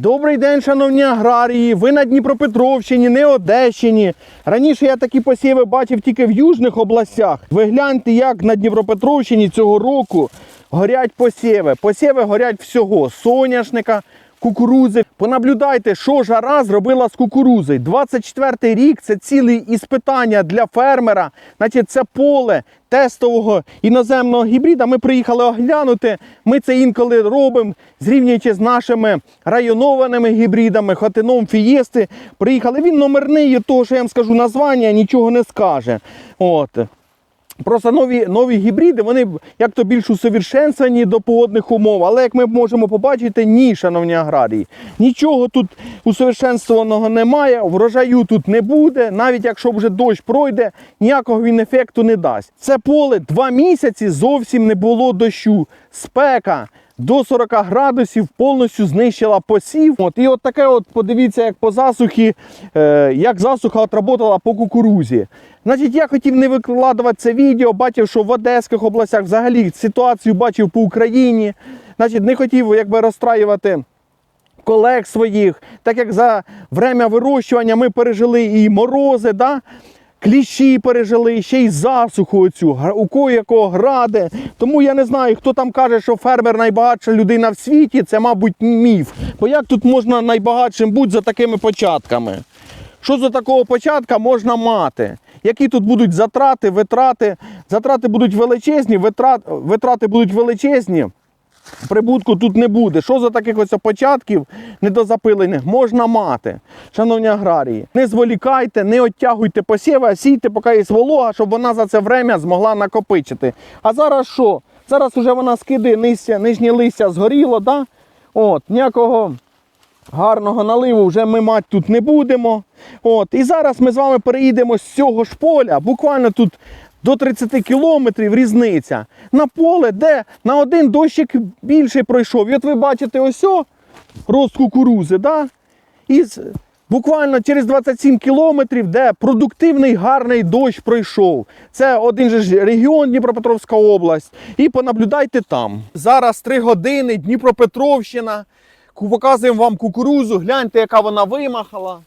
Добрий день, шановні аграрії. Ви на Дніпропетровщині, не Одещині. Раніше я такі посіви бачив тільки в южних областях. Ви гляньте, як на Дніпропетровщині цього року горять посіви. Посіви горять всього: соняшника, кукурузи. Понаблюдайте, що жара зробила з кукурузи. 24 рік це ціле іспитання для фермера. Значить, це поле тестового іноземного гібрида. Ми приїхали оглянути. Ми це інколи робимо, зрівнюючи з нашими районованими гібридами, хотином фієсти. Приїхали. Він номерний, того, що я вам скажу названня, нічого не скаже. От. Просто нові, нові гібриди, вони як то більш усовершенствовані до погодних умов. Але як ми можемо побачити, ні, шановні аграрії, нічого тут усовершенствованого немає, врожаю тут не буде. Навіть якщо вже дощ пройде, ніякого він ефекту не дасть. Це поле два місяці зовсім не було дощу. Спека до 40 градусів повністю знищила посів. От, і от таке, от подивіться, як по засухі, е, як засуха отработала по кукурузі. Значить, я хотів не викладувати це відео, бачив, що в Одеських областях взагалі ситуацію бачив по Україні. Значить, не хотів якби розстраювати колег своїх, так як за время вирощування ми пережили і морози, да? Кліщі пережили, ще й засуху оцю, у кого якого граде. Тому я не знаю, хто там каже, що фермер найбагатша людина в світі, це, мабуть, міф. Бо як тут можна найбагатшим бути за такими початками? Що за такого початка можна мати? Які тут будуть затрати, витрати? Затрати будуть величезні, витрат, витрати будуть величезні. Прибутку тут не буде. Що за таких ось початків недозапилених можна мати, шановні аграрії? Не зволікайте, не оттягуйте посіви, а сійте, поки є волога, щоб вона за це время змогла накопичити. А зараз що? Зараз вже вона скидає нижче, нижнє листя згоріло, да? От, ніякого гарного наливу вже ми мати тут не будемо. От. І зараз ми з вами переїдемо з цього ж поля, буквально тут до 30 кілометрів різниця. На поле, де на один дощик більше пройшов. І от ви бачите ось о, рост кукурузи. Да? І буквально через 27 кілометрів, де продуктивний гарний дощ пройшов. Це один же ж регіон Дніпропетровська область. І понаблюдайте там. Зараз 3 години, Дніпропетровщина. Показуємо вам кукурузу, гляньте, яка вона вимахала.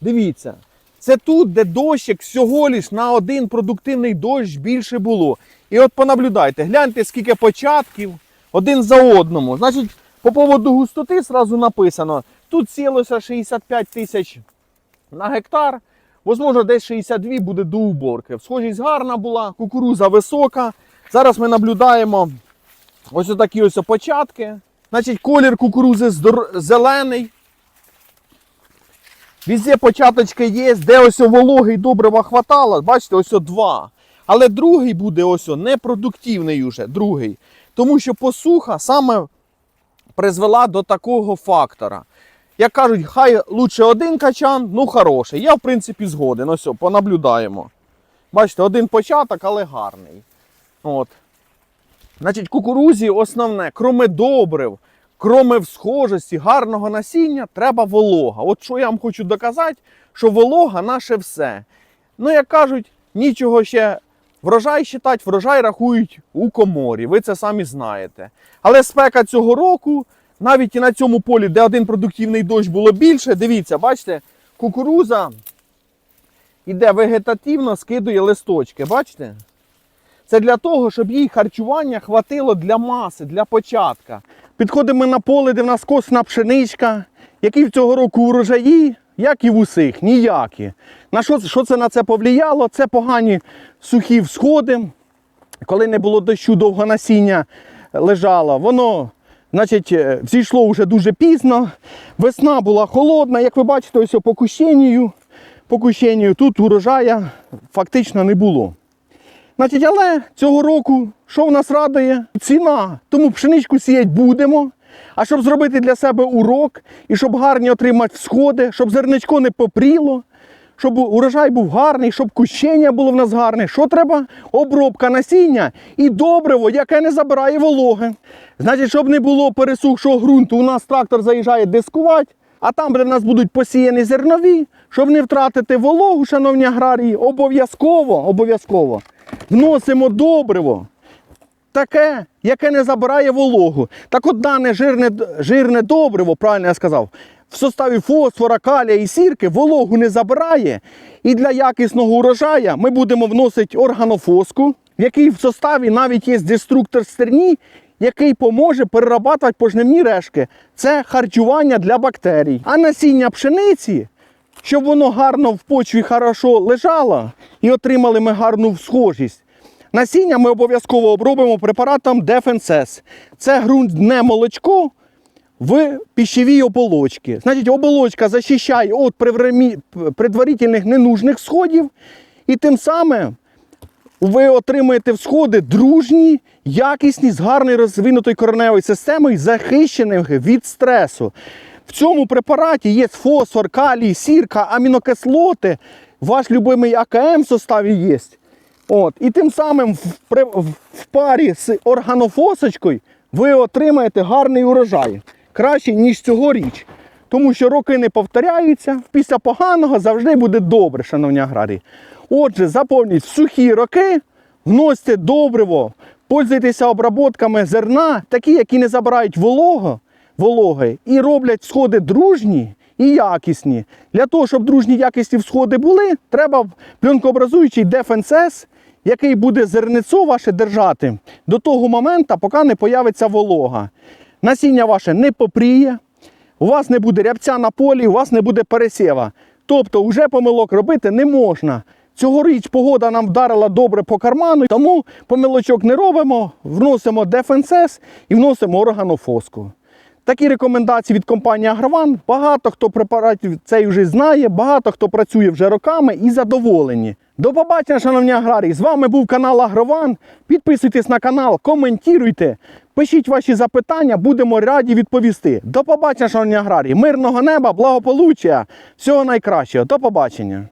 Дивіться, це тут, де дощик всього лиш на один продуктивний дощ більше було. І от понаблюдайте, гляньте, скільки початків один за одному. Значить, по поводу густоти зразу написано: тут сілося 65 тисяч на гектар. Возможно, десь 62 буде до уборки. Схожість гарна була, кукуруза висока. Зараз ми наблюдаємо ось такі ось початки. Значить, колір кукурузи зелений. Везде початочки є, де ось вологий добрива хватало, бачите, ось два. Але другий буде ось непродуктивний уже, другий. Тому що посуха саме призвела до такого фактора. Як кажуть, хай лучше один качан, ну хороший. Я в принципі згоден. Ось понаблюдаємо. Бачите, один початок, але гарний. От. Значить, кукурузі основне, кроме добрив, кроме всхожості, гарного насіння, треба волога. От що я вам хочу доказати, що волога наше все. Ну, як кажуть, нічого ще врожай считати, врожай рахують у коморі. Ви це самі знаєте. Але спека цього року, навіть і на цьому полі, де один продуктивний дощ було більше, дивіться, бачите, кукуруза іде вегетативно, скидує листочки. Бачите? Це для того, щоб їй харчування хватило для маси, для початка. Підходимо на поле, де в нас косна пшеничка, які в цього року урожаї, як і в усіх, ніякі. На що, що це на це повлияло? Це погані сухі всходи. Коли не було дощу, довго насіння лежало, воно значить, е, взійшло вже дуже пізно. Весна була холодна, як ви бачите, ось по кущенню, по кущенню тут урожая фактично не було. Значить, але цього року, що в нас радує? Ціна. Тому пшеничку сіяти будемо. А щоб зробити для себе урок і щоб гарні отримати всходи, щоб зерничко не попріло, щоб урожай був гарний, щоб кущення було в нас гарне. Що треба? Обробка насіння і добриво, яке не забирає вологи. Значить, щоб не було пересухшого ґрунту, у нас трактор заїжджає дискувати, а там, де в нас будуть посіяні зернові, щоб не втратити вологу, шановні аграрії, обов'язково, обов'язково вносимо добриво таке, яке не забирає вологу. Так от дане жирне, жирне добриво, правильно я сказав, в составі фосфора, калія і сірки вологу не забирає. І для якісного урожая ми будемо вносити органофоску, в якій в составі навіть є деструктор стерні, який поможе перерабатувати пожнивні решки. Це харчування для бактерій. А насіння пшениці щоб воно гарно в почві хорошо лежало і отримали ми гарну схожість. Насіння ми обов'язково обробимо препаратом Defenses. Це ґрунтне молочко в пищевій оболочці. Значить, оболочка захищає від предварительних ненужних сходів, і тим самим ви отримаєте всходи дружні, якісні, з гарною розвинутою кореневою системою, захищених від стресу. В цьому препараті є фосфор, калій, сірка, амінокислоти. Ваш любимий АКМ в составі є. От. І тим самим в, в- в парі з органофосочкою ви отримаєте гарний урожай. Кращий, ніж цьогоріч. Тому що роки не повторяються, після поганого завжди буде добре, шановні аграрії. Отже, заповніть сухі роки, вносьте добриво, пользуйтеся обработками зерна, такі, які не забирають волого, вологи, і роблять сходи дружні і якісні. Для того, щоб дружні якісні всходи були, треба пленкообразуючий Defenses, який буде зерницо ваше держати до того моменту, поки не появиться волога. Насіння ваше не попріє, у вас не буде рябця на полі, у вас не буде пересєва. Тобто вже помилок робити не можна. Цьогоріч погода нам вдарила добре по карману, тому помилочок не робимо, вносимо Defenses і вносимо органофоску. Такі рекомендації від компанії Агрован. Багато хто препаратів цей вже знає, багато хто працює вже роками і задоволені. До побачення, шановні аграрії! З вами був канал Агрован. Підписуйтесь на канал, коментуйте, пишіть ваші запитання, будемо раді відповісти. До побачення, шановні аграрії! Мирного неба, благополуччя, всього найкращого. До побачення!